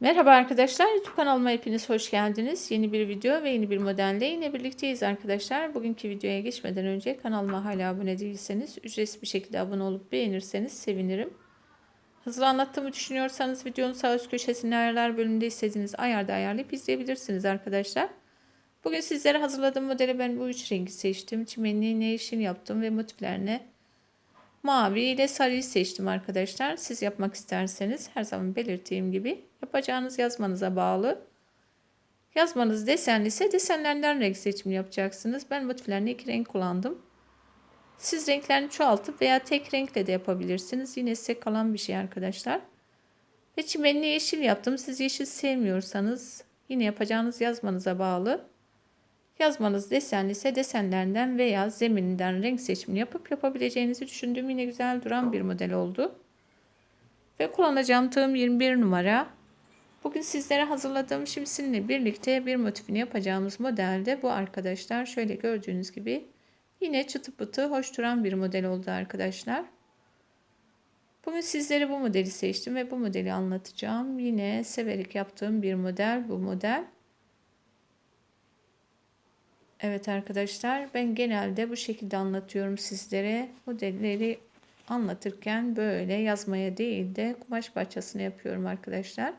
Merhaba arkadaşlar, YouTube kanalıma hepiniz hoş geldiniz. Yeni bir video ve yeni bir modelle yine birlikteyiz arkadaşlar. Bugünkü videoya geçmeden önce kanalıma hala abone değilseniz ücretsiz bir şekilde abone olup beğenirseniz sevinirim. Hızlı anlattığımı düşünüyorsanız videonun sağ üst köşesinde ayarlar bölümünde istediğiniz ayarda ayarlayıp izleyebilirsiniz arkadaşlar. Bugün sizlere hazırladığım modeli ben bu üç rengi seçtim. Çimenliğine yeşil yaptım ve motiflerine mavi ile sarıyı seçtim arkadaşlar. Siz yapmak isterseniz her zaman belirttiğim gibi yapacağınız yazmanıza bağlı. Yazmanız desenli ise desenlerden renk seçimi yapacaksınız. Ben motiflerini iki renk kullandım. Siz renklerini çoğaltıp veya tek renkle de yapabilirsiniz. Yine size kalan bir şey arkadaşlar. Ve çimenli yeşil yaptım. Siz yeşil sevmiyorsanız yine yapacağınız yazmanıza bağlı. Yazmanız desenli ise desenlerinden veya zemininden renk seçimini yapıp yapabileceğinizi düşündüğüm yine güzel duran bir model oldu. Ve kullanacağım tığım 21 numara. Bugün sizlere hazırladığım şimdi birlikte bir motifini yapacağımız modelde bu arkadaşlar. Şöyle gördüğünüz gibi yine çıtı pıtı hoş duran bir model oldu arkadaşlar. Bugün sizlere bu modeli seçtim ve bu modeli anlatacağım. Yine severek yaptığım bir model bu model. Evet arkadaşlar ben genelde bu şekilde anlatıyorum sizlere. Modelleri anlatırken böyle yazmaya değil de kumaş parçasını yapıyorum arkadaşlar.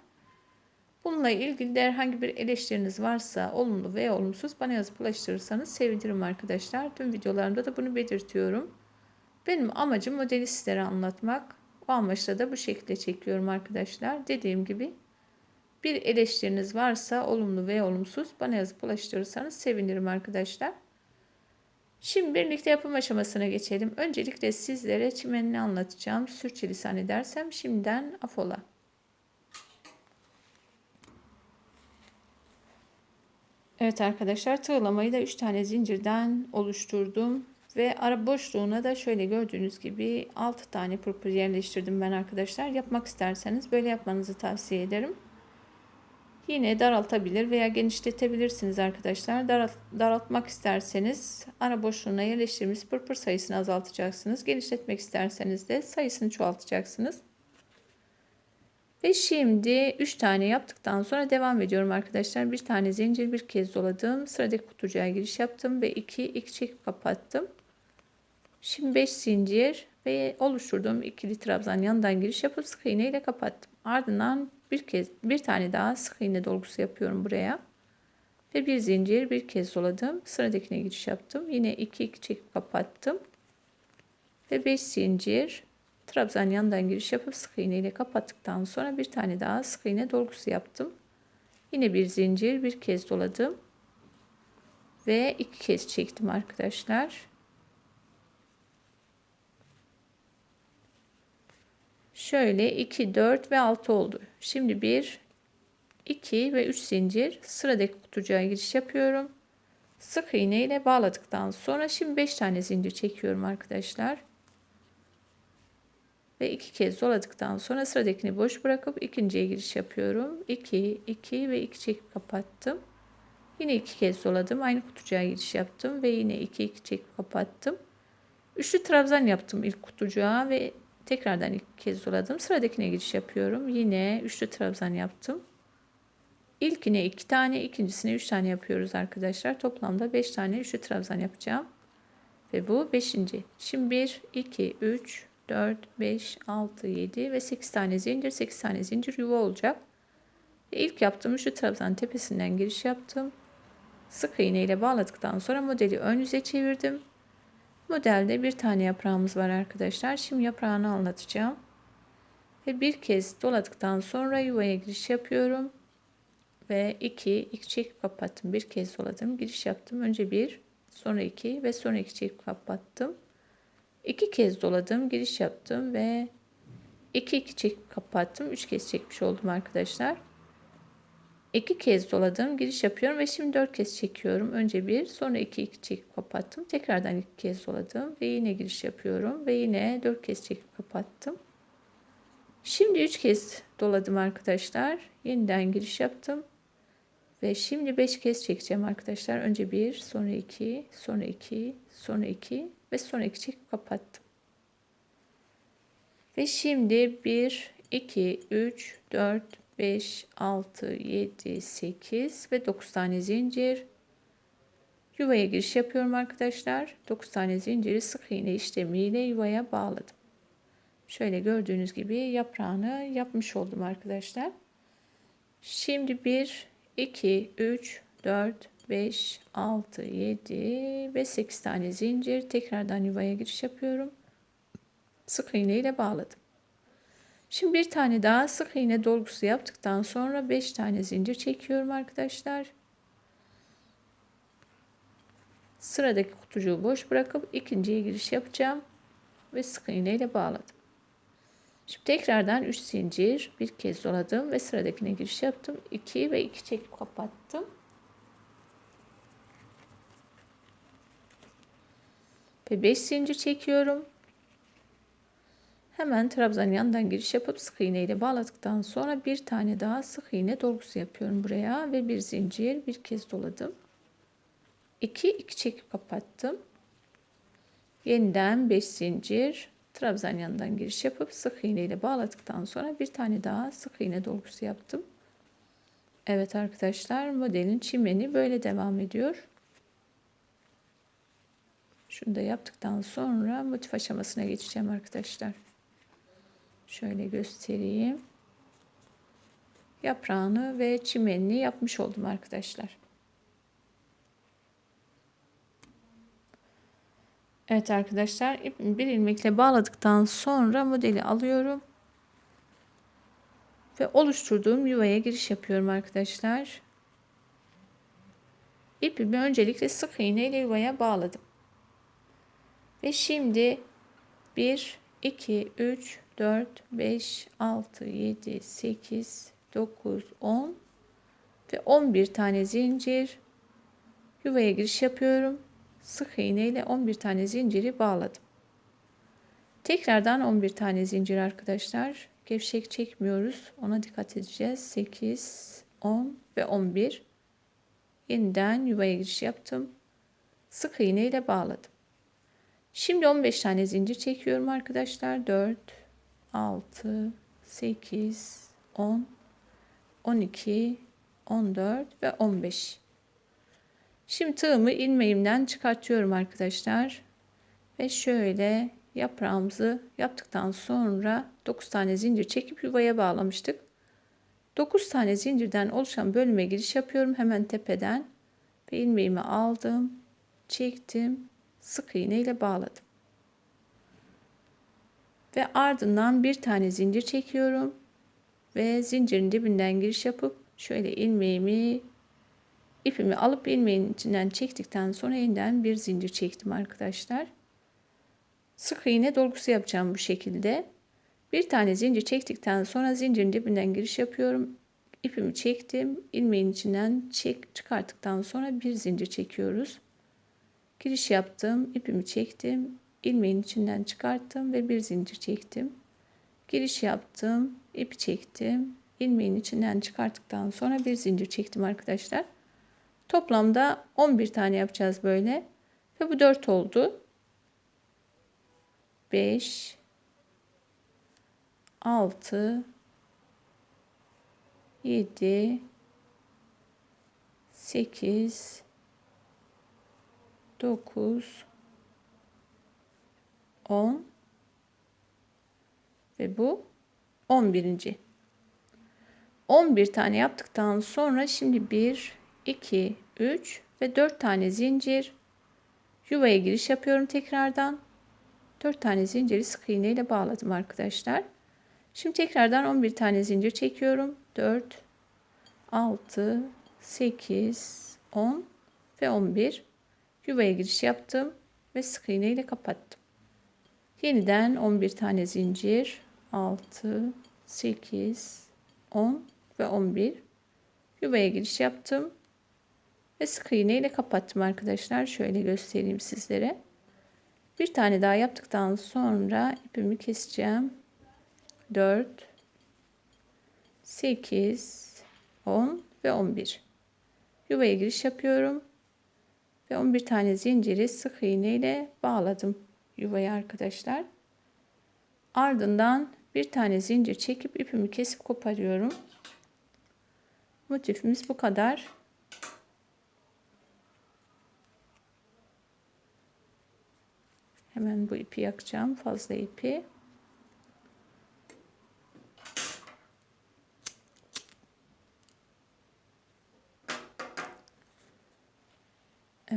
Bununla ilgili de herhangi bir eleştiriniz varsa olumlu veya olumsuz bana yazıp ulaştırırsanız sevinirim arkadaşlar. Tüm videolarımda da bunu belirtiyorum. Benim amacım modeli sizlere anlatmak. O amaçla da bu şekilde çekiyorum arkadaşlar. Dediğim gibi bir eleştiriniz varsa olumlu ve olumsuz bana yazıp ulaştırırsanız sevinirim arkadaşlar. Şimdi birlikte yapım aşamasına geçelim. Öncelikle sizlere çimenini anlatacağım. Sürçülisan edersem şimdiden afola. Evet arkadaşlar tığlamayı da 3 tane zincirden oluşturdum. Ve ara boşluğuna da şöyle gördüğünüz gibi 6 tane pırpır yerleştirdim ben arkadaşlar. Yapmak isterseniz böyle yapmanızı tavsiye ederim. Yine daraltabilir veya genişletebilirsiniz arkadaşlar. Daralt, daraltmak isterseniz ara boşluğuna yerleştirmiş pırpır sayısını azaltacaksınız. Genişletmek isterseniz de sayısını çoğaltacaksınız. Ve şimdi 3 tane yaptıktan sonra devam ediyorum arkadaşlar. Bir tane zincir bir kez doladım. Sıradaki kutucuğa giriş yaptım ve 2 iki çekip kapattım. Şimdi 5 zincir ve oluşturduğum ikili trabzan yandan giriş yapıp sık iğne ile kapattım. Ardından bir kez bir tane daha sık iğne dolgusu yapıyorum buraya. Ve bir zincir bir kez doladım. Sıradakine giriş yaptım. Yine 2 2 çekip kapattım. Ve 5 zincir trabzan yandan giriş yapıp sık iğne ile kapattıktan sonra bir tane daha sık iğne dolgusu yaptım. Yine bir zincir bir kez doladım. Ve iki kez çektim arkadaşlar. Şöyle 2, 4 ve 6 oldu. Şimdi 1, 2 ve 3 zincir sıradaki kutucuğa giriş yapıyorum. Sık iğne ile bağladıktan sonra şimdi 5 tane zincir çekiyorum arkadaşlar. Ve 2 kez doladıktan sonra sıradakini boş bırakıp ikinciye giriş yapıyorum. 2, 2 ve 2 çekip kapattım. Yine 2 kez doladım. Aynı kutucuğa giriş yaptım ve yine 2, 2 çekip kapattım. Üçlü trabzan yaptım ilk kutucuğa ve Tekrardan ilk kez doladım. Sıradakine giriş yapıyorum. Yine üçlü trabzan yaptım. İlkine iki tane, ikincisine üç tane yapıyoruz arkadaşlar. Toplamda beş tane üçlü trabzan yapacağım. Ve bu beşinci. Şimdi bir, iki, üç, dört, beş, altı, yedi ve sekiz tane zincir, sekiz tane zincir yuva olacak. Ve ilk yaptığım üçlü trabzan tepesinden giriş yaptım. Sık iğne ile bağladıktan sonra modeli ön yüze çevirdim. Modelde bir tane yaprağımız var arkadaşlar. Şimdi yaprağını anlatacağım. Ve bir kez doladıktan sonra yuvaya giriş yapıyorum. Ve iki, iki çekip kapattım. Bir kez doladım. Giriş yaptım. Önce bir, sonra iki ve sonra iki çekip kapattım. İki kez doladım. Giriş yaptım ve iki iki çekip kapattım. Üç kez çekmiş oldum arkadaşlar. İki kez doladım. Giriş yapıyorum ve şimdi dört kez çekiyorum. Önce bir sonra iki iki çekip kapattım. Tekrardan iki kez doladım ve yine giriş yapıyorum ve yine dört kez çekip kapattım. Şimdi üç kez doladım arkadaşlar. Yeniden giriş yaptım. Ve şimdi beş kez çekeceğim arkadaşlar. Önce bir, sonra iki, sonra iki, sonra iki ve sonra iki çekip kapattım. Ve şimdi bir, iki, üç, dört, 5, 6, 7, 8 ve 9 tane zincir. Yuvaya giriş yapıyorum arkadaşlar. 9 tane zinciri sık iğne işlemiyle yuvaya bağladım. Şöyle gördüğünüz gibi yaprağını yapmış oldum arkadaşlar. Şimdi 1, 2, 3, 4, 5, 6, 7 ve 8 tane zincir. Tekrardan yuvaya giriş yapıyorum. Sık iğne ile bağladım. Şimdi bir tane daha sık iğne dolgusu yaptıktan sonra 5 tane zincir çekiyorum arkadaşlar. Sıradaki kutucuğu boş bırakıp ikinciye giriş yapacağım ve sık iğne ile bağladım. Şimdi tekrardan 3 zincir bir kez doladım ve sıradakine giriş yaptım. 2 ve 2 çekip kapattım. Ve 5 zincir çekiyorum. Hemen trabzan yandan giriş yapıp sık iğne ile bağladıktan sonra bir tane daha sık iğne dolgusu yapıyorum buraya ve bir zincir bir kez doladım. 2 2 çekip kapattım. Yeniden 5 zincir trabzan yanından giriş yapıp sık iğne ile bağladıktan sonra bir tane daha sık iğne dolgusu yaptım. Evet arkadaşlar modelin çimeni böyle devam ediyor. Şunu da yaptıktan sonra motif aşamasına geçeceğim arkadaşlar. Şöyle göstereyim. Yaprağını ve çimenini yapmış oldum arkadaşlar. Evet arkadaşlar bir ilmekle bağladıktan sonra modeli alıyorum. Ve oluşturduğum yuvaya giriş yapıyorum arkadaşlar. İpimi öncelikle sık iğne ile yuvaya bağladım. Ve şimdi 1, 2, 3, 4, 5, 6, 7, 8, 9, 10 ve 11 tane zincir yuvaya giriş yapıyorum. Sık iğne ile 11 tane zinciri bağladım. Tekrardan 11 tane zincir arkadaşlar. Gevşek çekmiyoruz. Ona dikkat edeceğiz. 8, 10 ve 11. Yeniden yuvaya giriş yaptım. Sık iğne ile bağladım. Şimdi 15 tane zincir çekiyorum arkadaşlar. 4, 6, 8, 10, 12, 14 ve 15. Şimdi tığımı ilmeğimden çıkartıyorum arkadaşlar. Ve şöyle yaprağımızı yaptıktan sonra 9 tane zincir çekip yuvaya bağlamıştık. 9 tane zincirden oluşan bölüme giriş yapıyorum hemen tepeden ve ilmeğimi aldım, çektim, sık iğne ile bağladım. Ve ardından bir tane zincir çekiyorum ve zincirin dibinden giriş yapıp şöyle ilmeğimi ipimi alıp ilmeğin içinden çektikten sonra yeniden bir zincir çektim arkadaşlar. Sık iğne dolgusu yapacağım bu şekilde. Bir tane zincir çektikten sonra zincirin dibinden giriş yapıyorum. İpimi çektim. ilmeğin içinden çek çıkarttıktan sonra bir zincir çekiyoruz. Giriş yaptım, ipimi çektim, ilmeğin içinden çıkarttım ve bir zincir çektim. Giriş yaptım, ip çektim, ilmeğin içinden çıkarttıktan sonra bir zincir çektim arkadaşlar. Toplamda 11 tane yapacağız böyle. Ve bu 4 oldu. 5 6 7 8 9 10 ve bu 11. 11 tane yaptıktan sonra şimdi 1 2 3 ve 4 tane zincir yuvaya giriş yapıyorum tekrardan. 4 tane zinciri sık iğne ile bağladım arkadaşlar. Şimdi tekrardan 11 tane zincir çekiyorum. 4 6 8 10 ve 11 yuvaya giriş yaptım ve sık iğne ile kapattım. Yeniden 11 tane zincir 6 8 10 ve 11 yuvaya giriş yaptım ve sık iğne ile kapattım arkadaşlar. Şöyle göstereyim sizlere. Bir tane daha yaptıktan sonra ipimi keseceğim. 4 8 10 ve 11 yuvaya giriş yapıyorum ve 11 tane zinciri sık iğne ile bağladım yuvaya arkadaşlar ardından bir tane zincir çekip ipimi kesip koparıyorum Motifimiz bu kadar. Hemen bu ipi yakacağım. Fazla ipi.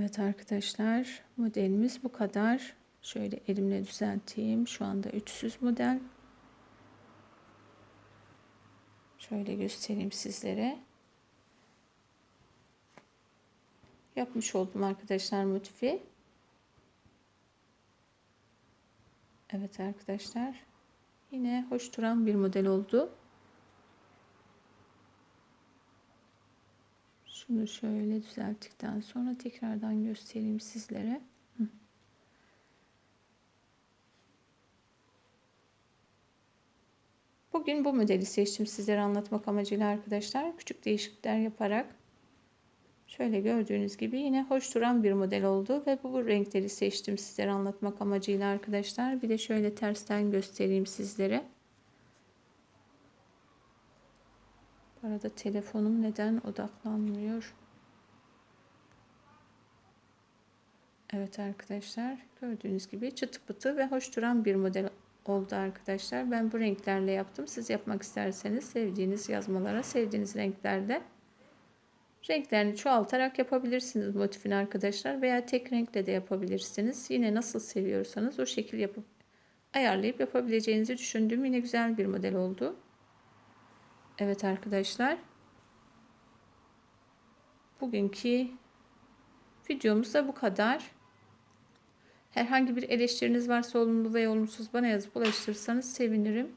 Evet arkadaşlar modelimiz bu kadar. Şöyle elimle düzelteyim. Şu anda üçsüz model. Şöyle göstereyim sizlere. Yapmış oldum arkadaşlar motifi. Evet arkadaşlar. Yine hoş duran bir model oldu. Şunu şöyle düzelttikten sonra tekrardan göstereyim sizlere. Bugün bu modeli seçtim sizlere anlatmak amacıyla arkadaşlar. Küçük değişiklikler yaparak şöyle gördüğünüz gibi yine hoş duran bir model oldu ve bu, bu renkleri seçtim sizlere anlatmak amacıyla arkadaşlar. Bir de şöyle tersten göstereyim sizlere. Bu arada telefonum neden odaklanmıyor? Evet arkadaşlar gördüğünüz gibi çıtı pıtı ve hoş duran bir model oldu arkadaşlar. Ben bu renklerle yaptım. Siz yapmak isterseniz sevdiğiniz yazmalara sevdiğiniz renklerde renklerini çoğaltarak yapabilirsiniz motifini arkadaşlar veya tek renkle de yapabilirsiniz. Yine nasıl seviyorsanız o şekil yapıp ayarlayıp yapabileceğinizi düşündüğüm yine güzel bir model oldu. Evet arkadaşlar. Bugünkü videomuz da bu kadar. Herhangi bir eleştiriniz varsa olumlu ve olumsuz bana yazıp ulaştırırsanız sevinirim.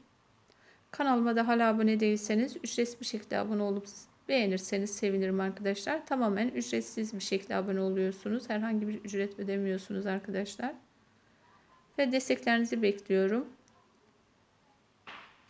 Kanalıma da hala abone değilseniz ücretsiz bir şekilde abone olup beğenirseniz sevinirim arkadaşlar. Tamamen ücretsiz bir şekilde abone oluyorsunuz. Herhangi bir ücret ödemiyorsunuz arkadaşlar. Ve desteklerinizi bekliyorum.